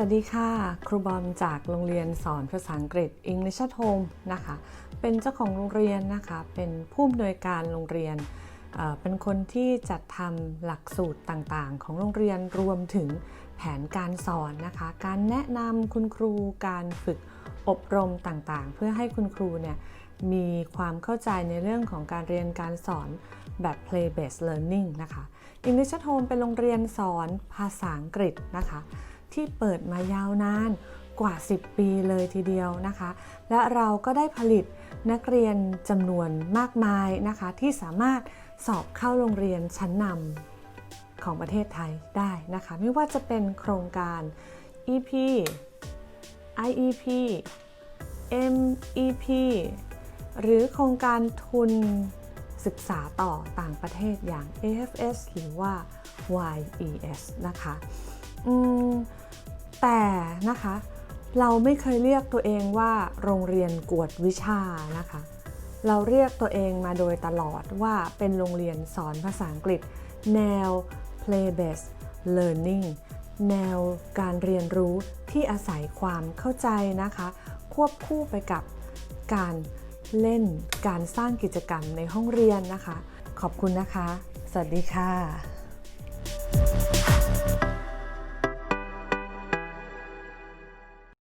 สวัสดีค่ะ ครูบอมจากโรงเรียนสอนภาษาอังกฤษ English at Home นะคะ เป็นเจ้าของโรงเรียนนะคะ เป็นผู้อำนวยการโรงเรียนเอ่อเป็นคนที่จัดทำหลักสูตรต่างๆ ของโรงเรียนรวมถึงแผนการสอนนะคะ การแนะนำคุณครูการฝึกอบรมต่างๆ เพื่อให้คุณครูเนี่ยมีความเข้าใจในเรื่องของการเรียนการสอนแบบ play based learning นะคะ English at Home เป็นโรงเรียนสอนภาษาอังกฤษนะคะ ที่เปิดมายาวนานกว่า 10 ปีเลยทีเดียวนะคะ และเราก็ได้ผลิตนักเรียนจำนวนมากมายนะคะ ที่สามารถสอบเข้าโรงเรียนชั้นนำของประเทศไทยได้นะคะ ไม่ว่าจะเป็นโครงการ EP IEP MEP หรือโครงการทุนศึกษาต่อต่างประเทศอย่าง AFS หรือว่า YES นะคะ แต่นะคะ เราไม่เคยเรียกตัวเองว่าโรงเรียนกวดวิชานะคะ เราเรียกตัวเองมาโดยตลอดว่าเป็นโรงเรียนสอนภาษาอังกฤษ แนว play based learning แนวการเรียนรู้ที่อาศัยความเข้าใจนะคะ ควบคู่ไปกับการเล่นการสร้างกิจกรรมในห้องเรียนนะคะ ขอบคุณนะคะ สวัสดีค่ะ